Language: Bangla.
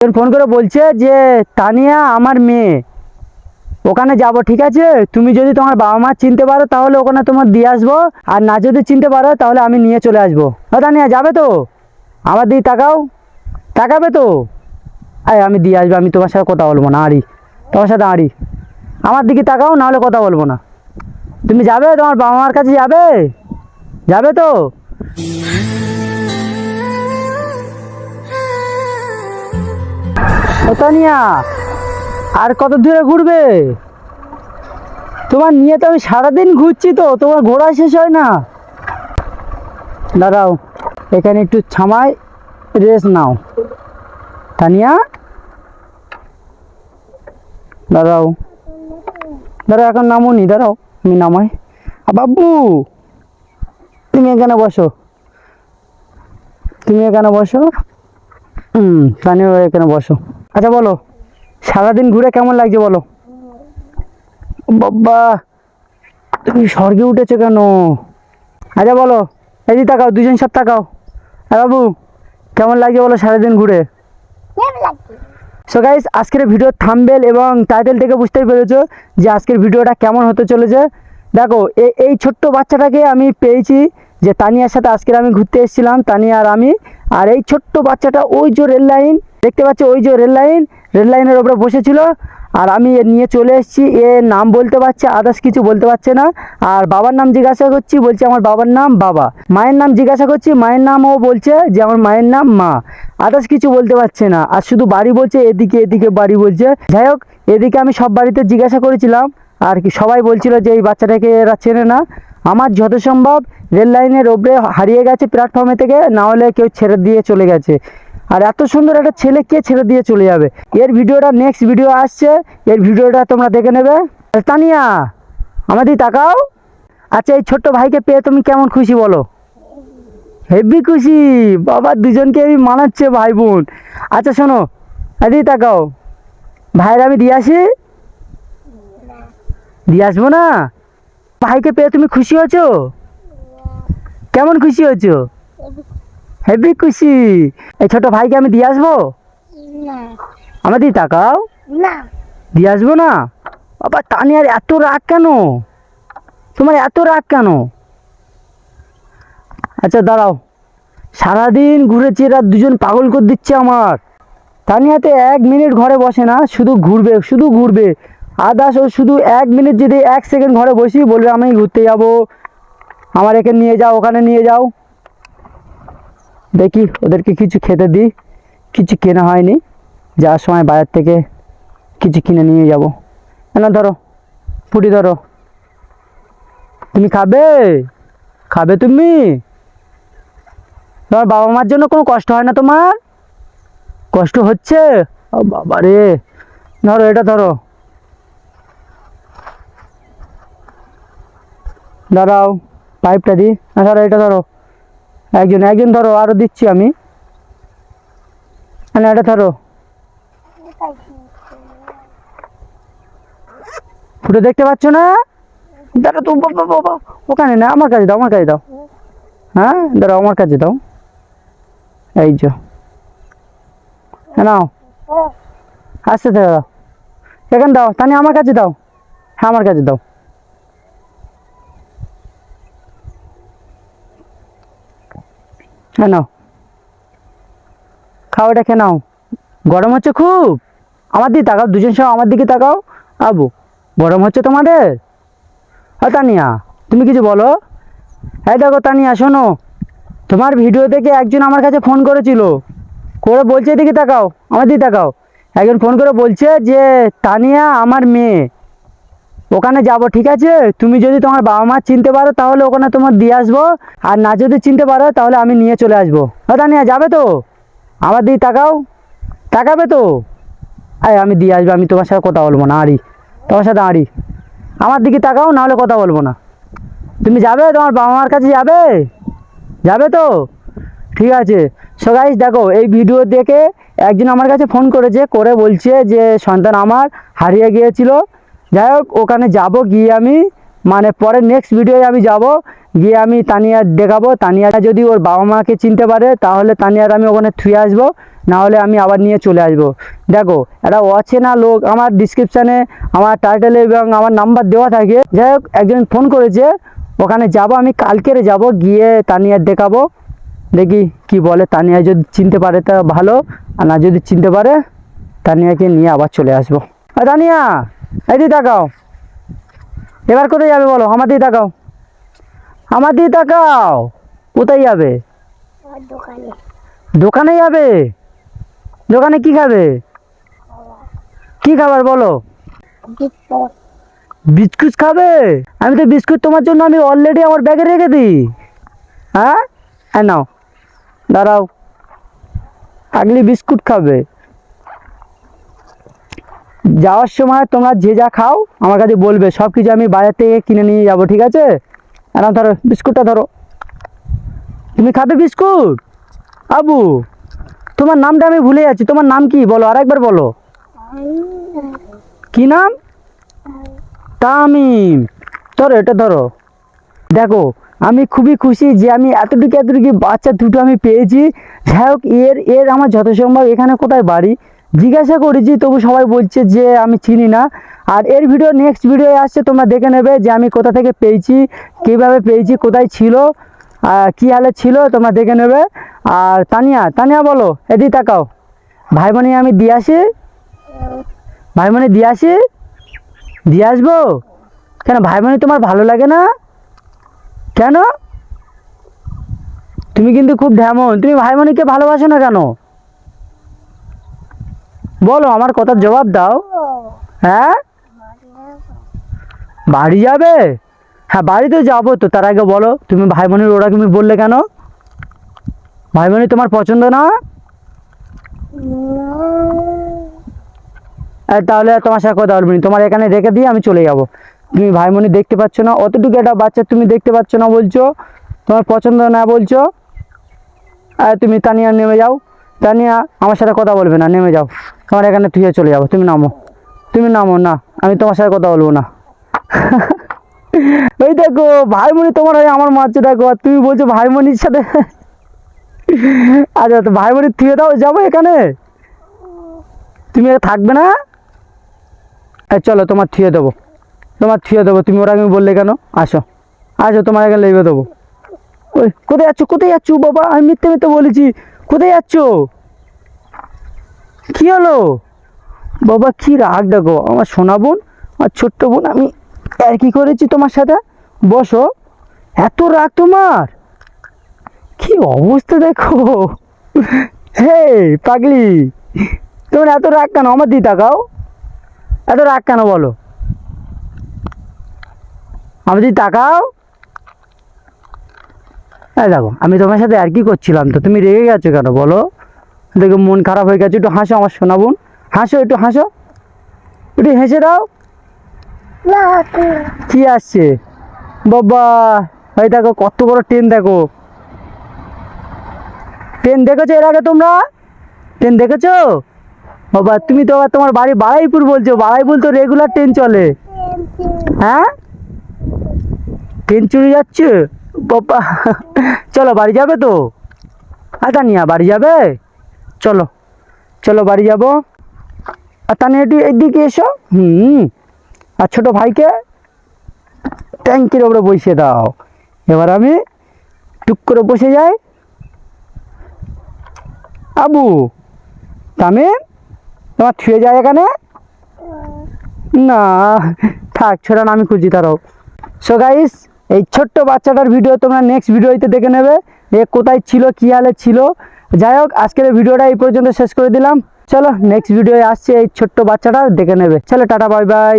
ফোন করে বলছে যে, তানিয়া আমার মেয়ে। ওখানে যাব, ঠিক আছে? তুমি যদি তোমার বাবা মা চিনতে পারো, তাহলে ওখানে তোমার দিয়ে আসব। আর না যদি চিনতে পারো, তাহলে আমি নিয়ে চলে আসব। তানিয়া, যাবে তো? আমার দিকে তাকাও। তাকাবে তো? আরে আমি দিয়ে আসব, আমি তোমার সাথে কথা বলব না, আড়ি। তোমার সাথে আড়ি। আমার দিকে তাকাও নাহলে কথা বলব না। তুমি যাবে? তোমার বাবা মার কাছে যাবে? যাবে তো? তানিয়া, আর কত দূরে ঘুরবে? তোমার নিয়ে তো আমি সারাদিন ঘুরছি তো, তোমার ঘোরা শেষ হয় না। দাঁড়াও, এখানে একটু ছামায় রেস্ট নাও। তানিয়া? দাঁড়াও। দাঁড়াও, এখন নামো নি দাঁড়াও, আমি নামাই। বাবু, তুমি এখানে বসো। তুমি এখানে বসো। হুম তানিও এখানে বসো। আচ্ছা বলো। সারাদিন ঘুরে কেমন লাগছে বলো? বাবা তুমি স্বর্গে উঠেছো কেন? আচ্ছা বলো। এই যে তাকাও দুজন সব তাকাও। হ্যাঁ বাবু কেমন লাগছে বলো সারাদিন ঘুরে? সো গাইস আজকের ভিডিও থাম্বেল এবং টাইটেল থেকে বুঝতেই পেরেছ যে আজকের ভিডিওটা কেমন হতে চলেছে। দেখো এই ছোট্ট বাচ্চাটাকে আমি পেয়েছি যে তানিয়ার সাথে আজকের আমি ঘুরতে এসেছিলাম, তানিয়া আর আমি। আর এই ছোট্ট বাচ্চাটা ওই যে রেল লাইন, দেখতে পাচ্ছ ওই যে রেল লাইন? রেল লাইনের ওপরে বসেছিল। আর আমি এ নিয়ে চলে এসেছি। এ নাম বলতে পারছে আদার্স কিছু বলতে পারছে না। আর বাবার নাম জিজ্ঞাসা করছি, বলছে আমার বাবার নাম বাবা। মায়ের নাম জিজ্ঞাসা করছি, মায়ের নামও বলছে যে আমার মায়ের নাম মা। আদার্স কিছু বলতে পারছে না। আর শুধু বাড়ি বলছে, এদিকে এদিকে বাড়ি বলছে। যাই হোক, এদিকে আমি সব বাড়িতে জিজ্ঞাসা করেছিলাম। আর কি সবাই বলছিল যে এই বাচ্চাটাকে এরা চেনে না। আমার যত সম্ভব রেল লাইনের ওপরে হারিয়ে গেছে প্ল্যাটফর্মে থেকে, না হলে কেউ ছেড়ে দিয়ে চলে গেছে। আর এত সুন্দর একটা ছেলে কে ছেড়ে দিয়ে চলে যাবে? এর ভিডিওটা নেক্সট ভিডিও আসছে। এর ভিডিওটা তোমরা দেখে নেবে। তানিয়া আমাদের তাকাও। আচ্ছা এই ছোট্ট ভাইকে পেয়ে তুমি কেমন খুশি বলো? হেভি খুশি। বাবা, দুজনকে আমি মানাচ্ছে ভাই বোন আচ্ছা শোনো আদি তাকাও। ভাইয়ের আমি দিয়ে আসি। দিয়ে আসব না? ভাইকে পেয়ে তুমি খুশি হয়েছো? কেমন খুশি হয়েছো? হেভি খুশি? এই ছোট ভাইকে আমি দিয়ে আসব? আমার দিকে তাকাও। না। দিয়ে আসব না? বাবা তানিয়ার এত রাগ কেন? তোমার এত রাগ কেন? আচ্ছা দাঁড়াও। সারাদিন ঘুরেছি এরা দুজন পাগল করে দিচ্ছে আমার। তানিয়াতে এক মিনিট ঘরে বসে না শুধু ঘুরবে শুধু ঘুরবে। আদাস ও শুধু এক মিনিট যদি এক সেকেন্ড ঘরে বসি বলবে আমি ঘুরতে যাব। আমার একে নিয়ে যাও, ওখানে নিয়ে যাও। দেখি ওদেরকে কিছু খেতে দিই। কিছু কেনা হয়নি। যাওয়ার সময় বাজার থেকে কিছু কিনে নিয়ে যাব। না ধরো, পুটি ধরো। তুমি খাবে? খাবে তুমি? তোমার বাবা মার জন্য কোনো কষ্ট হয় না তোমার? কষ্ট হচ্ছে? ও বাবা রে। ধরো, এটা ধরো। দাঁড়াও। পাইপটা দিই না ধরো, এটা ধরো। একজন একজন ধরো আরও দিচ্ছি আমি। না এটা ধরো। ফুটে, দেখতে পাচ্ছ না? দাঁড়া তো, বাবা বাবা, ওখানে না, আমার কাছে দাও, আমার কাছে দাও। হ্যাঁ দাঁড়াও, আমার কাছে দাও। এই যে। হ্যাঁ নাও। আস্তে দাও এখানে দাও তানি আমার কাছে দাও। হ্যাঁ আমার কাছে দাও। হ্যাঁ নাও। খাওয়াটা খেয়ে নাও। গরম হচ্ছে খুব। আমার দিকে তাকাও, দুজন সব আমার দিকে তাকাও। আবু, গরম হচ্ছে তোমাদের? হ্যাঁ তানিয়া, তুমি কিছু বলো? হ্যাঁ দেখো তানিয়া, শোনো। তোমার ভিডিও থেকে একজন আমার কাছে ফোন করেছিল। করে বলছে এদিকে তাকাও, আমার দিকে তাকাও। একজন ফোন করে বলছে যে, তানিয়া আমার মেয়ে। ওখানে যাব, ঠিক আছে? তুমি যদি তোমার বাবা মা চিনতে পারো, তাহলে ওখানে তোমার দিয়ে আসব। আর না যদি চিনতে পারো, তাহলে আমি নিয়ে চলে আসব। হ্যাঁ নিয়ে যাবে তো? আমার দিকে তাকাও। তাকাবে তো? আয়, আমি দিয়ে আসব, আমি তোমার সাথে কথা বলব না, আড়ি। তোমার সাথে আড়ি। আমার দিকে তাকাও, নাহলে কথা বলব না। তুমি যাবে? তোমার বাবা মার কাছে যাবে? যাবে তো? ঠিক আছে। সো গাইস দেখো, এই ভিডিও দেখে একজন আমার কাছে ফোন করেছে, করে বলছে যে সন্তান আমার হারিয়ে গিয়েছিল। যাই হোক ওখানে যাব, গিয়ে আমি মানে পরে নেক্সট ভিডিওয়ে আমি যাব, গিয়ে আমি তানিয়া দেখাবো। তানিয়া যদি ওর বাবা মাকে চিনতে পারে, তাহলে তানিয়ার আমি ওখানে থুয়ে আসব না হলে আমি আবার নিয়ে চলে আসব। দেখো, একটা অচেনা লোক, আমার ডিসক্রিপশানে আমার টাইটেলে এবং আমার নাম্বার দেওয়া থাকে। যাই হোক একজন ফোন করেছে, ওখানে যাব, আমি কালকের যাব, গিয়ে তানিয়ার দেখাবো। দেখি কি বলে, তানিয়া যদি চিনতে পারে তা ভালো, আর না যদি চিনতে পারে, তানিয়াকে নিয়ে আবার চলে আসব। তানিয়া! এই দিকে তাকাও। এবার কোথায় যাবে বলো? আমার দিকে তাকাও। আমার দিকে তাকাও। কোথায় যাবে? দোকানে। যাবে? দোকানে কি খাবে? কি খাবার বলো? বিস্কুট। বিস্কুট খাবে? আমি তো বিস্কুট তোমার জন্য আমি অলরেডি আমার ব্যাগে রেখে দিই। হ্যাঁ? হ্যাঁ নাও। দাঁড়াও। আগলি বিস্কুট খাবে। যাওয়ার সময় তোমরা যে যা খাও আমার কাছে বলবে। সব কিছু আমি বাজার থেকে কিনে নিয়ে যাব, ঠিক আছে? এরকম ধরো, বিস্কুটটা ধরো। তুমি খাবে বিস্কুট? আবু, তোমার নামটা আমি ভুলে যাচ্ছি। তোমার নাম কি? বলো, আরেকবার বলো। কি নাম? তামিম। ধরো, এটা ধরো। দেখো, আমি খুবই খুশি যে আমি এতটুকু এতটুকু বাচ্চা দুটো আমি পেয়েছি। যাই হোক, এর এর আমার যত সম্ভব এখানে কোথায় বাড়ি? জিজ্ঞাসা করেছি, তবু সবাই বলছে যে আমি চিনি না। আর এর ভিডিও নেক্সট ভিডিও আসছে, তোমরা দেখে নেবে যে আমি কোথা থেকে পেয়েছি, কীভাবে পেয়েছি, কোথায় ছিল কী হালে ছিল, তোমরা দেখে নেবে। আর তানিয়া তানিয়া বলো, এদিকে তাকাও। ভাই বোনে আমি দিয়ে আসি? ভাই বোনে দিয়ে আসি? দিয়ে আসব? কেন ভাই বোনে তোমার ভালো লাগে না? কেন? তুমি কিন্তু খুব ঢেমন তুমি ভাই বোনকে ভালোবাসো না কেন? বলো, আমার কথার জবাব দাও। হ্যাঁ? বাড়ি যাবে? হ্যাঁ বাড়িতে যাব তো, তার আগে বলো, তুমি ভাই বোনের ওরা তুমি বললে কেন? ভাই বোনের তোমার পছন্দ না? তাহলে তোমার সাথে কথা বলবি। তোমার এখানে রেখে দিয়ে আমি চলে যাব। তুমি ভাই বোনি দেখতে পাচ্ছ না, অতটুকু একটা বাচ্চা তুমি দেখতে পাচ্ছ না বলছো, তোমার পছন্দ না বলছো। তুমি তানিয়া নেমে যাও। তানিয়া আমার সাথে কথা বলবে না, নেমে যাও। তোমার এখানে থুয়ে চলে যাব, তুমি নামো। তুমি নামো না, আমি তোমার সাথে কথা বলব না। ওই দেখো ভাই বোনি তোমার হয়ে আমার মারছে, দেখো, আর তুমি বলছো ভাই বোনির সাথে। আচ্ছা তো ভাই বোনির থুয়ে দাও, যাব এখানে। তুমি থাকবে না? এই চলো, তোমার থুয়ে দেবো। তোমার থুয়ে দেবো, তুমি ওরা আমি বললে কেন? আসো। আসো, তোমার এখানে লেগে দেবো। ওই, কোথায় যাচ্ছ? কোথায় যাচ্ছ, বাবা? আমি মিথ্যে মিথ্যে বলেছি। কোথায় যাচ্ছ? কি হলো? বাবা, কি রাগ দেখো। আমার সোনা বোন আর ছোট্ট বোন, আমি আর কি করেছি তোমার সাথে? বসো। এত রাগ তোমার? কি অবস্থা দেখো? হে পাগলি। তোমার এত রাগ কেন? আমার দিয়ে তাকাও। এত রাগ কেন বলো? আমার দিকে তাকাও। এই দেখো আমি তোমার সাথে আর কি করছিলাম তো? তুমি রেগে গেছো কেন? বলো। দেখো মন খারাপ হয়ে গেছে একটু হাসো আমার শোনা বোন। হাসো একটু হাসো। একটু হেসে দাও। কি আসছে? বাবা ভাই দেখো কত বড় ট্রেন দেখো। ট্রেন দেখেছ এর আগে তোমরা? ট্রেন দেখেছ? বাবা তুমি তো আবার তোমার বাড়ি বাড়াইপুর বলছো। বাড়াইপুর তো রেগুলার ট্রেন চলে। হ্যাঁ? ট্রেন চুরি যাচ্ছে? বাবা, চলো বাড়ি যাবে তো। আচ্ছা নিয়া, বাড়ি যাবে? চলো চলো বাড়ি যাব। তাহলে একটু এদিকে এসো। হুম, আর ছোটো ভাইকে ট্যাঙ্কির ওপরে বসিয়ে দাও। এবার আমি টুক করে বসে যাই। আবু তামিম তোমার থুয়ে যায় এখানে? না, থাক, ছোটা আমি খুঁজি তারাও সো গাইস এই ছোট্ট বাচ্চাটার ভিডিও তোমরা নেক্সট ভিডিওতে দেখে নেবে এ কোথায় ছিল, কী হালে ছিল। যাই হোক, আজকের ভিডিওটা এই পর্যন্ত শেষ করে দিলাম। চলো নেক্সট ভিডিও আসছে এই ছোট্ট বাচ্চাটা, দেখে নেবে। চলো, টাটা বাই বাই